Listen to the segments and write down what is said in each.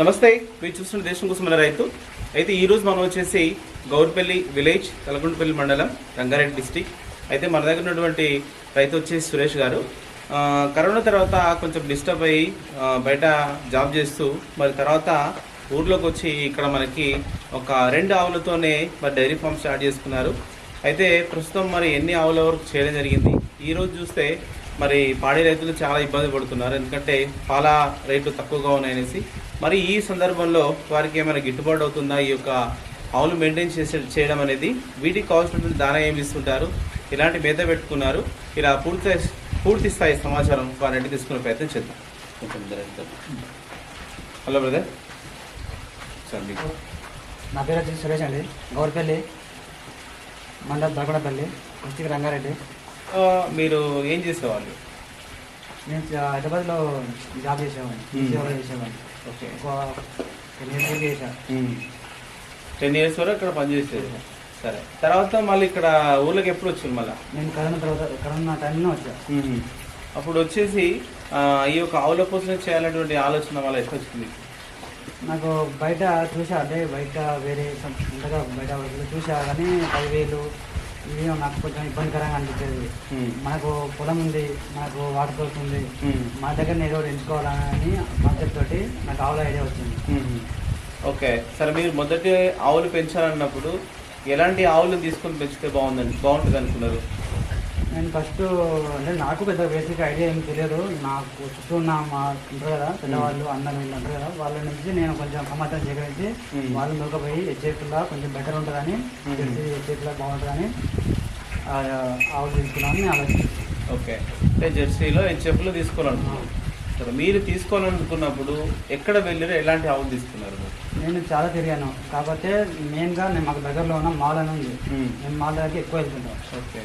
నమస్తే మీరు చూస్తున్న దేశం కోసం మన రైతు. అయితే ఈరోజు మనం వచ్చేసి గౌరపల్లి విలేజ్ కలగుంటపల్లి మండలం రంగారెడ్డి డిస్టిక్. అయితే మన దగ్గర ఉన్నటువంటి రైతు వచ్చేసి సురేష్ గారు. కరోనా తర్వాత కొంచెం డిస్టర్బ్ అయ్యి బయట జాబ్ చేస్తూ మరి తర్వాత ఊర్లోకి వచ్చి ఇక్కడ మనకి ఒక రెండు ఆవులతోనే మరి డైరీ ఫామ్ స్టార్ట్ చేసుకున్నారు. అయితే ప్రస్తుతం మరి ఎన్ని ఆవుల వరకు చేయడం జరిగింది? ఈరోజు చూస్తే మరి పాడి రైతులు చాలా ఇబ్బంది పడుతున్నారు. ఎందుకంటే పాల రేట్లు తక్కువగా ఉన్నాయనేసి మరి ఈ సందర్భంలో వారికి ఏమైనా గిట్టుబాటు అవుతుందా? ఈ యొక్క ఆవులు మెయింటైన్ చేసే చేయడం అనేది వీటికి కావాల్సినటువంటి దానా ఏమి ఇస్తుంటారు? ఇలాంటి మేత పెట్టుకున్నారు? ఇలా పూర్తి పూర్తి స్థాయి సమాచారం వారిని తీసుకునే ప్రయత్నం చేద్దాం. Hello brother. సార్ మీకు నా పేరు వచ్చి సురేష్ అండి. గౌరపల్లి మండల్ దొరకడపల్లి డిస్టిక్ రంగారెడ్డి. మీరు ఏం చేసేవాళ్ళు? నేను హైదరాబాద్లో జాబ్ చేసేవాడిని. సేవలో చేసేవాడిని. ఓకే. ఒక టెన్ ఇయర్స్ వరకు చేశాను టెన్ ఇయర్స్ వరకు ఇక్కడ పనిచేసేది సరే. తర్వాత మళ్ళీ ఇక్కడ ఊర్లోకి ఎప్పుడు వచ్చింది మళ్ళీ? నేను కరోనా తర్వాత కరోనా టైంలో వచ్చాను అప్పుడు వచ్చేసి ఈ యొక్క ఆవుల పోషణ చేయాలనేటువంటి ఆలోచన వల్ల ఎట్లా వచ్చింది? నాకు బయట చూసా అంటే బయట వేరే ఉండగా బయట చూసా కానీ పదివేలు ఇవి నాకు కొంచెం ఇబ్బందికరంగా అనిపించేది. మనకు పొలం ఉంది మనకు వాటర్ సోర్స్ ఉంది. మా దగ్గర ఏదో ఒకటి ఎంచుకోవాలని కాన్సెప్ట్ తోటి నాకు ఆవుల ఐడియా వచ్చింది. ఓకే. సరే మీరు మొదటి ఆవులు పెంచాలన్నప్పుడు ఎలాంటి ఆవులు తీసుకొని పెంచితే బాగుందని బాగుంటుంది అనుకున్నారు నేను ఫస్ట్ అంటే నాకు పెద్ద బేసిక్ ఐడియా ఏం తెలియదు. నాకు చుట్టూ ఉన్న మా ఉంటారు కదా పెద్దవాళ్ళు అన్నలు వీళ్ళు ఉంటారు కదా వాళ్ళ నుంచి నేను కొంచెం సమాచారం సేకరించి Hmm. వాళ్ళు దొరకపోయి హెచ్ఎఫ్లా కొంచెం బెటర్ ఉంటుందని. తెలిసి హెచ్ఎఫ్లా బాగుంటుందని ఆ, ఆవులు తీసుకున్నామని నేను ఆలోచించాను ఓకే. అంటే జెర్సీలో చెప్పులు తీసుకోవాలనుకున్నారు. సరే మీరు తీసుకోవాలనుకున్నప్పుడు ఎక్కడ వెళ్ళారు ఎలాంటి ఆవులు తీసుకున్నారు? నేను చాలా తిరిగాను. కాకపోతే మెయిన్గా నేను మాకు దగ్గరలో ఉన్న మాల్ అని ఉంది. నేను మాల్ దగ్గరికి ఎక్కువ వెళ్తుంటాను. ఓకే.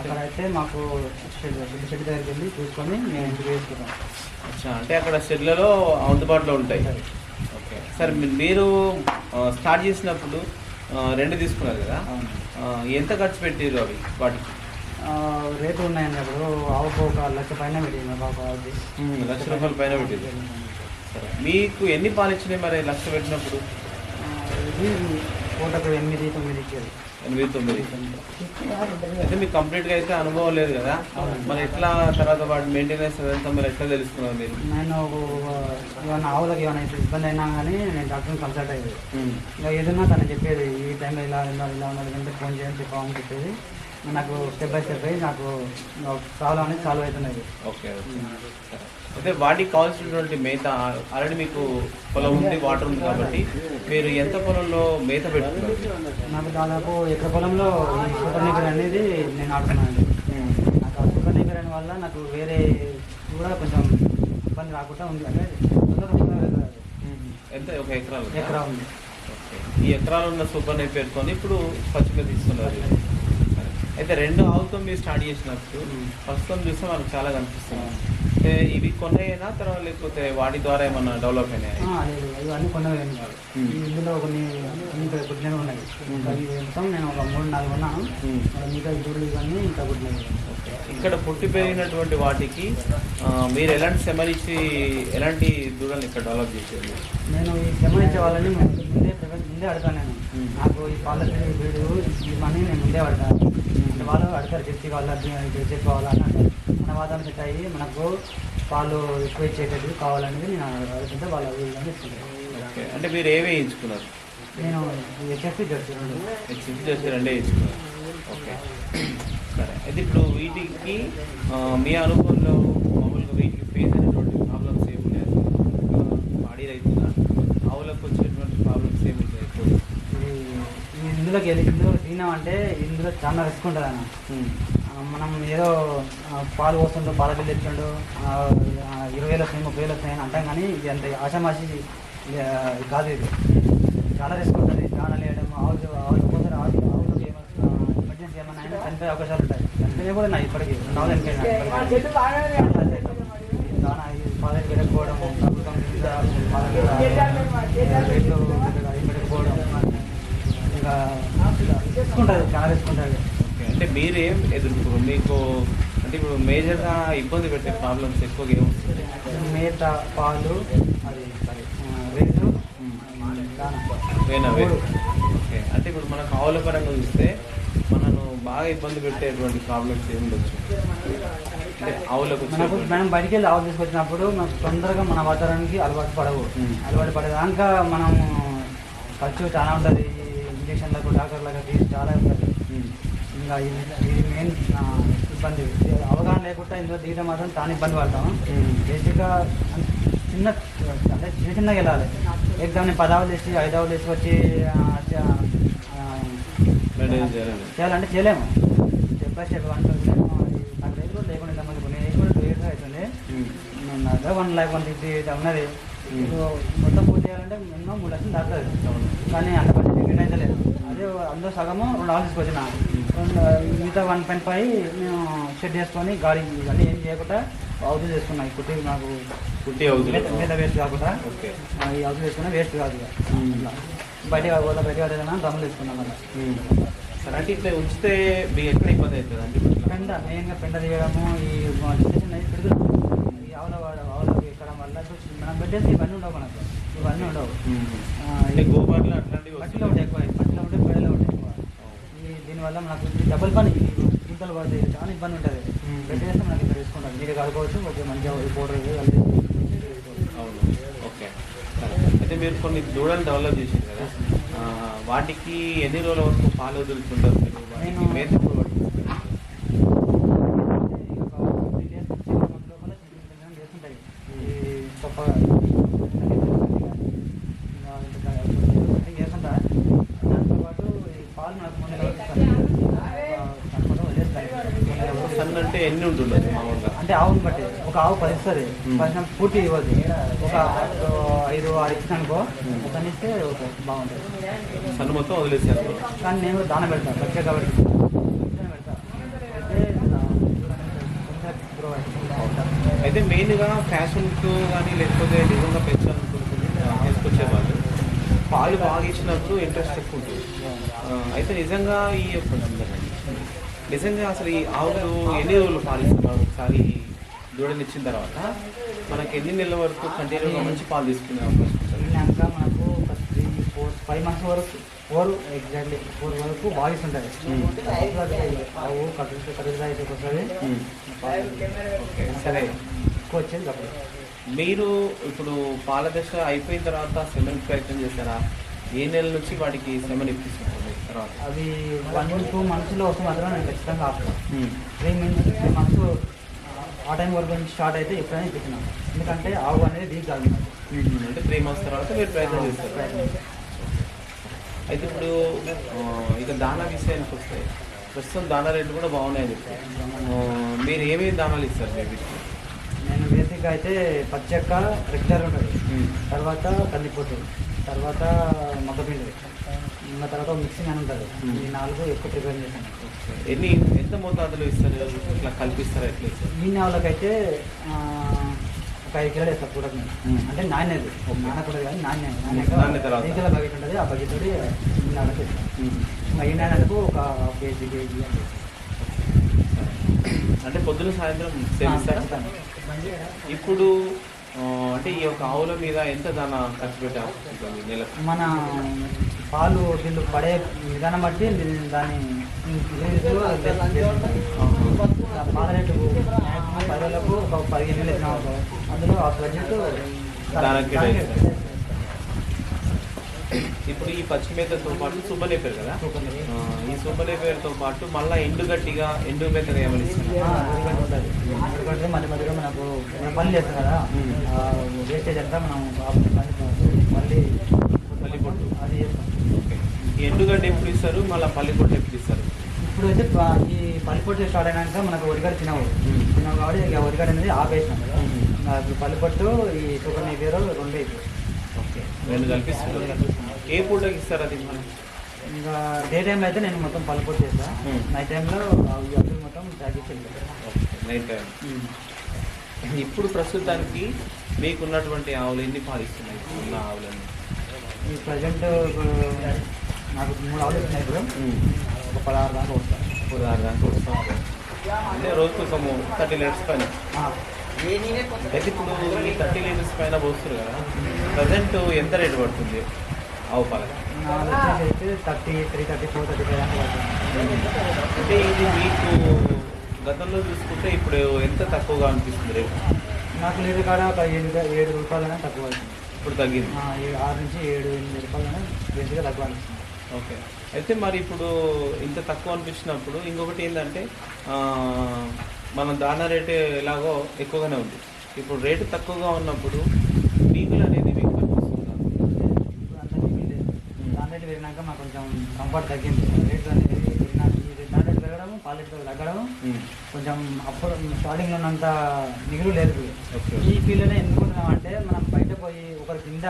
అక్కడ అయితే మాకు షెడ్ షెడ్ దగ్గరికి వెళ్ళి చూసుకొని మేము ఇంటికి వేసుకుంటాం అచ్చా అంటే అక్కడ షెడ్లలో అందుబాటులో ఉంటాయి. ఓకే. సరే మీరు స్టార్ట్ చేసినప్పుడు రెండు తీసుకున్నారు కదా? ఎంత ఖర్చు పెట్టారు అవి వాటికి? ఆ, రేటు ఉన్నాయండి అప్పుడు ఆవుకు ఒక లక్ష పైన పెట్టింది ఒక ఆవుకి లక్ష రూపాయల పైన పెట్టింది. మీకు ఎన్ని పాలు ఇచ్చినాయి మరి లక్ష పెట్టినప్పుడు? పూటకు ఎనిమిది తొమ్మిది ఇచ్చేది. ఎనిమిది తొమ్మిది. అయితే మీకు కంప్లీట్గా అయితే అనుభవం లేదు కదా. మరి ఎట్లా తర్వాత వాటి మెయింటెనెన్స్ అదంతా మీరు ఎట్లా తెలుసుకున్నారు మీరు? నేను ఏమన్నా ఆవులకు ఏమైనా ఇబ్బంది అయినా కానీ నేను డాక్టర్ని కన్సల్ట్ అయ్యేది. ఉమ్. ఇంకా ఏదన్నా తను చెప్పేది ఈ టైంలో ఇలా ఇలా ఇలా ఉన్నది ఫోన్ చేయని చెప్పామని చెప్పేది. నాకు స్టెప్ బై స్టెప్ నాకు ప్రాబ్లం అనేది సాల్వ్ అవుతున్నది ఓకే. అయితే వాటికి కావాల్సినటువంటి మేత ఆల్రెడీ మీకు పొలం ఉంది వాటర్ ఉంది కాబట్టి మీరు ఎంత పొలంలో మేత పెట్టుకున్నారు నాకు దాదాపు ఎకర పొలంలో సూపర్ నేపర్ అనేది నేను ఆడుతున్నాను నాకు ఆ సూపర్ నేపర్ అనే వల్ల నాకు వేరే కూడా కొంచెం ఇబ్బంది రాకుండా ఉంది అంటే. ఎంత ఒక ఎకరాలు ఎకరా ఉంది. ఈ ఎకరాలు ఉన్న సూపర్ పేరుకొని ఇప్పుడు పచ్చిక తీసుకున్నారు. అయితే రెండు ఆవులతో మీరు స్టార్ట్ చేసినప్పుడు ప్రస్తుతం చూస్తే మనకు చాలా కనిపిస్తుంది. అంటే ఇవి కొన్నాయినా? తర్వాత లేకపోతే వాటి ద్వారా ఏమన్నా డెవలప్ అయినాయి? ఇవన్నీ. ఇందులో కొన్ని ఇంకా ఉన్నాయి. అవి మొత్తం నేను ఒక మూడు నాలుగు ఉన్నాను మరి మిగతా దూడలు ఇవన్నీ ఇంకా ఇక్కడ పుట్టి పెరిగినటువంటి వాటికి మీరు ఎలాంటి సెమరిచ్చి ఎలాంటి దూడల్ని ఇక్కడ డెవలప్ చేసేది నేను ఈ గమనించే వాళ్ళని ముందే ముందే అడతాను నేను. నాకు ఈ పాలసీ వీడు ఈ మనీ నేను ముందే అడతాను అంటే వాళ్ళు అడతారు చెప్పి వాళ్ళు చెప్పి కావాలా అని అంటారు మన వాదన సెట్ అయ్యి మనకు పాలు ఎక్కువ ఇచ్చేటట్టు కావాలనేది నేను అడుగుతుంటే వాళ్ళు ఓకే. అంటే మీరు ఏవి వేయించుకున్నారు నేను హెచ్ఎఫ్సి జెర్సీ రెండు చిప్ చేసి రెండే వేయించుకున్నారు ఓకే. సరే. అయితే ఇప్పుడు వీటికి మీ అనుభవంలో మామూలుగా వీటికి ఫేస్ అయినటువంటి ప్రాబ్లమ్స్ ఏమి ఉన్నాయి బాడీ రైతుగా ఆవులకు వచ్చేటువంటి ప్రాబ్లమ్స్ ఏమి ఉంటాయి ఇందులోకి వెళ్ళి ఇందులో తిన్నామంటే ఇందులో చాలా రిస్క్ ఉంటుంది అన్న మనం ఏదో పాలు పోస్తుంటూ పాల బిల్లు ఆ, ఇరవై వేలు వస్తాయి ముప్పై వేలు వస్తాయి అని అంటాం కానీ ఇది అంత ఆశామాషి కాదు ఇది. చాలా రిస్క్ ఉంటుంది. చాలా లేయడం ఆవులు ఆవులు పోతారు ఆవులు ఏమైనా ఎమర్జెన్సీ ఏమైనా అయినా చనిపోయే అవకాశాలు ఉంటాయి. చనిపోయినా కూడా ఉన్నాయి ఇప్పటికీ. రెండు ఆవులు పాలకి ప్రభుత్వం రేట్లు పెట్టకపోవడం ఇంకా ఉంటుంది ఓకే అంటే మీరేం ఎదుర్కోరు మీకు అంటే ఇప్పుడు మేజర్గా ఇబ్బంది పెట్టే ప్రాబ్లమ్స్ ఎక్కువగా ఏమొస్తుంది మేత పాలు అది రేట్. ఓకే అంటే ఇప్పుడు మనకు ఆవుల పరంగా చూస్తే మనను బాగా ఇబ్బంది పెట్టేటువంటి ప్రాబ్లమ్స్ ఏమి ఉండొచ్చు? అంటే ఆవులకు మనకు మనం బయటికి వెళ్ళి ఆవు తీసుకొచ్చినప్పుడు మనకు తొందరగా మన వాతావరణానికి అలవాటు పడవు. అలవాటు పడేదాకా మనం ఖర్చు చాలా ఉంటుంది. డాక్టర్లకు ఫీజు చాలా ఉంటుంది ఉమ్. ఇంకా ఇది మెయిన్ ఇబ్బంది. అవగాహన లేకుండా ఇందులో దిగడం మాత్రం తాను ఇబ్బంది పడతాం. బేసిక్గా చిన్న అంటే చిన్న చిన్నగా వెళ్ళాలి. ఎగ్జామ్ నేను పదావులు వేసి ఐదావులు వేసి వచ్చి. చేయాలంటే చేయలేము. స్టెప్ బై స్టెప్ వన్ నాకు లేకుండా ఇంతమంది నేను కూడా టూ ఇయర్స్ అవుతుంది. అదే వన్ ల్యాక్ వన్ ఫిఫ్టీ ఉన్నది. మొత్తం పూర్తి చేయాలంటే మినిమం మూడు లక్షలు అవును. కానీ అంత అయితే లేదు అదే అందులో సగము రెండు ఆఫీస్కి వచ్చిన. రెండు మిగతా వన్ పాయింట్ ఫైవ్ మేము షెడ్ చేసుకొని గాడి ఇవన్నీ ఏం చేయకుండా అవుతుంది చేసుకున్నాం. ఈ కుట్టి నాకు కుట్టి అవుతుంది. మీద- వేస్ట్ కాకుండా. ఈ అవుతుంది చేసుకున్నా వేస్ట్ కాదు. బయట పోతా బయట ఏదైనా డ్రమ్లు తీసుకున్నాం మళ్ళీ. అంటే ఇట్లా ఉంచితే మీకు ఎక్కడ ఇబ్బంది అవుతుంది? అంటే? పెండ మెయిన్గా పెండ తీయడము ఈ చిన్న చిన్న పిడుగులు ఈ ఆవుల ఆవులకి ఎక్కడం వల్ల మనం పెట్టేసి ఇవన్నీ ఉండవు మనకు. ఇవన్నీ ఉండవు. గోబార్లు అట్లాంటివి మట్టిలో ఉంటాయి ఎక్కువ మట్టిలో ఉంటే పెడలో ఉంటాయి ఎక్కువ. ఈ దీనివల్ల మనకు ఈ డబుల్ పని గింతలు పడతాయి చాలా ఇబ్బంది ఉంటుంది. మ్మ్. పెట్టేస్తే మనకి ఇక్కడ తీసుకుంటాం మీరు కడుకోవచ్చు ఓకే మంచిగా పౌడర్ అవును. ఓకే. అయితే మీరు కొన్ని దూడలు డెవలప్ చేశారు కదా. ఆ, వాటికి ఎన్ని రోజుల వరకు పాలు వదులుతుంటారు నేను- మేత ఎప్పుడు పడుతుంది? సన్న అంటే ఎన్ని ఉంటుండదు. మామూలుగా అంటే ఆవుని బట్టి. ఒక ఆవు మ్మ్. పదిన పూర్తి ఇవ్వదు. ఒక ఐదు ఆరు ఇచ్చినానుకో ఒక ఇస్తే ఓకే బాగుంటుంది. సన్న మొత్తం వదిలేసారు కానీ నేను దాన పెడతాను వచ్చే కాబట్టి. అయితే మెయిన్గా ఫ్యాషన్కు కానీ లేకపోతే నిజంగా పెంచాలనుకుంటుంది తీసుకొచ్చే వాళ్ళు. పాలు బాగా ఇచ్చినప్పుడు ఇంట్రెస్ట్ ఎక్కువ ఉంటుంది. అయితే నిజంగా ఈ నిజంగా అసలు ఈ ఆవులు ఎన్ని రోజులు పాలు ఇస్తున్నారు ఒకసారి దూడని ఇచ్చిన తర్వాత మనకి ఎన్ని నెలల వరకు కంటిన్యూగా మంచి పాలు తీసుకునే అవకాశం మనకు ఒక త్రీ ఫోర్ ఫైవ్ మంత్స్ వరకు ఫోర్ ఎగ్జాక్ట్లీ ఫోర్ వరకు బాగిస్తుంటుంది మ్మ్. ఆవు కట్టు కట్టు అయితే మ్మ్. ఓకే సరే. ఎక్కువ వచ్చేది అప్పుడు మీరు ఇప్పుడు పాల దశ అయిపోయిన తర్వాత సెమెన్ ప్రయత్నం చేశారా? ఏ నెల నుంచి వాటికి సెమెన్ ఇప్పిస్తున్నారు? తర్వాత అవి వన్ టూ మంత్స్లో వస్తే మాత్రం నేను ఖచ్చితంగా ఆపుతాను. త్రీ మంత్స్ త్రీ మంత్స్ ఆ టైం వరకు నుంచి స్టార్ట్ అయితే ఎప్పుడైనా ఇప్పించినాను ఎందుకంటే ఆవు అనేది వీక్ కాదు. మ్మ్. అంటే త్రీ మంత్స్ తర్వాత మీరు ప్రయత్నం చేస్తారు. అయితే ఇప్పుడు ఇక దానా విషయానికి వస్తే ప్రస్తుతం దానా రేట్లు కూడా బాగున్నాయని చెప్పారు మీరు ఏమేమి దానాలు ఇస్తారు వీటికి నేను బేసిక్గా అయితే పచ్చక్క రెగ్యులర్ ఉంటుంది మ్మ్. తర్వాత కందిపోటు తర్వాత మగ్గపిండి ఇంకా తర్వాత మిక్సింగ్ అని ఉంటుంది. ఈ నాలుగు ఎక్కువ ప్రిపేర్ చేశాను. ఎన్ని ఎంత మోతాదులో ఇస్తారు? ఇట్లా కల్పిస్తారు ఎట్లా ఇస్తారు? ఈ వాళ్ళకైతే ఒక ఐదు కిలోలు వేస్తారు కూడా. అంటే నాణ్యది నానకూడదు కానీ నాణ్యం నాణ్యత. ఐదు కిలో బకెట్ ఉంటుంది. ఆ బకెట్ తోటి ఈ నాళ్ళకి ఇస్తాం మ్మ్. ఇంకా ఈ నాణ్యతకు ఒక కేజీ కేజీ అని. అంటే పొద్దున సాయంత్రం సేవిస్తారా. ఇప్పుడు అంటే ఈ యొక్క ఆవుల మీద ఎంత దానా ఖర్చు పెట్టారు మన పాలు వీళ్ళు పడే విధానం బట్టి దాని పాల రేటు పది వేలకు ఒక పదిహేను వేలు. అందులో ఆ బడ్జెట్. ఇప్పుడు ఈ పచ్చి మేతతో పాటు సుబ్బనేపేరు కదా? ఈ సుబ్బనేపేరుతో పాటు మళ్ళీ ఎండు గట్టిగా ఎండు మేతగా ఏమని మధ్య మధ్యలో మనకు మనం పని చేస్తాం కదా. వేస్టేజ్ అంతా మనం మళ్ళీ పల్లి పొట్టు. అది చేస్తాం ఓకే. ఈ ఎండుగడ్డ ఎప్పుడు ఇస్తారు? మళ్ళీ పల్లి పొట్టు ఎప్పుడు ఇస్తారు? ఇప్పుడు అయితే ఈ పల్లిపొట్టు స్టార్ట్ అయినాక మనకు ఒడిగడ్డ తినవు. తినవు కాబట్టి ఇక ఒడిగడ్డ అనేది ఆపేసినాం. ఇంకా ఇప్పుడు పల్లిపొట్టు ఈ షుగర్ నీ పేరు రెండు అయిపోయి ఓకే. రెండు కల్పిస్తున్నారు ఏ పూటకి ఇస్తారు అది మనం? ఇంకా డే టైంలో అయితే నేను మొత్తం పల్లిపొట్టు చేస్తాను. నైట్ టైంలో అవి మొత్తం ఓకే. నైట్ టైం ఇప్పుడు ప్రస్తుతానికి మీకున్నటువంటి ఆవులు ఎన్ని పాలిస్తున్నాయి? ఉన్న ఆవులని ఈ ప్రజెంట్ నాకు మూడు ఆవులు వచ్చినాయి ఇప్పుడు. ఒక పదహారు దాకా ఇప్పుడు దాని దాకా వస్తాం. అంటే రోజుకు ఒక థర్టీ లీటర్స్ పైన. అయితే ఇప్పుడు థర్టీ లీటర్స్ పైన పోస్తారు కదా. ప్రజెంట్ ఎంత రేటు పడుతుంది? ఆవు పాలక. అయితే thirty three thirty four thirty five అంటే ఇది మీకు గతంలో చూసుకుంటే ఇప్పుడు ఎంత తక్కువగా అనిపిస్తుంది రేపు నాకు లీటర్ కాడ ఒక ఏడు ఏడు రూపాయలనే తక్కువ అవుతుంది ఇప్పుడు తగ్గింది. ఆరు నుంచి ఏడు ఎనిమిది రూపాయలనే బేసిక్గా తక్కువ అనిపిస్తుంది. ఓకే. అయితే మరి ఇప్పుడు ఇంత తక్కువ అనిపించినప్పుడు ఇంకొకటి ఏంటంటే మన దానా రేటు ఎలాగో ఎక్కువగానే ఉంది. ఇప్పుడు రేటు తక్కువగా ఉన్నప్పుడు మిగులు అనేది మీకు కనిపిస్తుందా ఇప్పుడు అందరికీ వీళ్ళే. దాని రేటు పెరిగినాక మాకు కొంచెం కంఫర్ట్ తగ్గింది. రేట్ అనేది పెరిగినాక ఇది దాని రేటు పెరగడం పాల రేటు తగ్గడం. కొంచెం అప్పుడు స్టార్టింగ్లో ఉన్నంత మిగులు లేదు. ఈ ఫీల్డ్లోనే ఎందుకుంటున్నాం అంటే మనం బయట పోయి ఒకరి కింద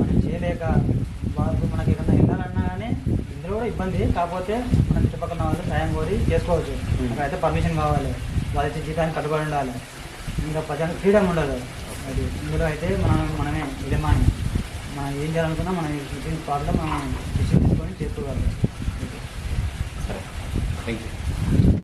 మనం చేయలేక వాళ్ళు మనకి ఏదైనా వెళ్ళాలన్నా కానీ ఇందులో కూడా ఇబ్బంది. కాకపోతే మన చుట్టుపక్కల వాళ్ళు సాయం కోరి చేసుకోవచ్చు. అక్కడైతే పర్మిషన్ కావాలి. వాళ్ళ ఇచ్చే జీతానికి కట్టుబడి ఉండాలి. ఇంకా ప్రజలకు ఫ్రీడమ్ ఉండదు అది ఇందులో అయితే మనం మనమే యజమాని. మనం ఏం చేయాలనుకున్నా మనం ఈ స్పాట్లో మనం డిసిషన్ తీసుకొని చేసుకోగలం సరే థ్యాంక్ యూ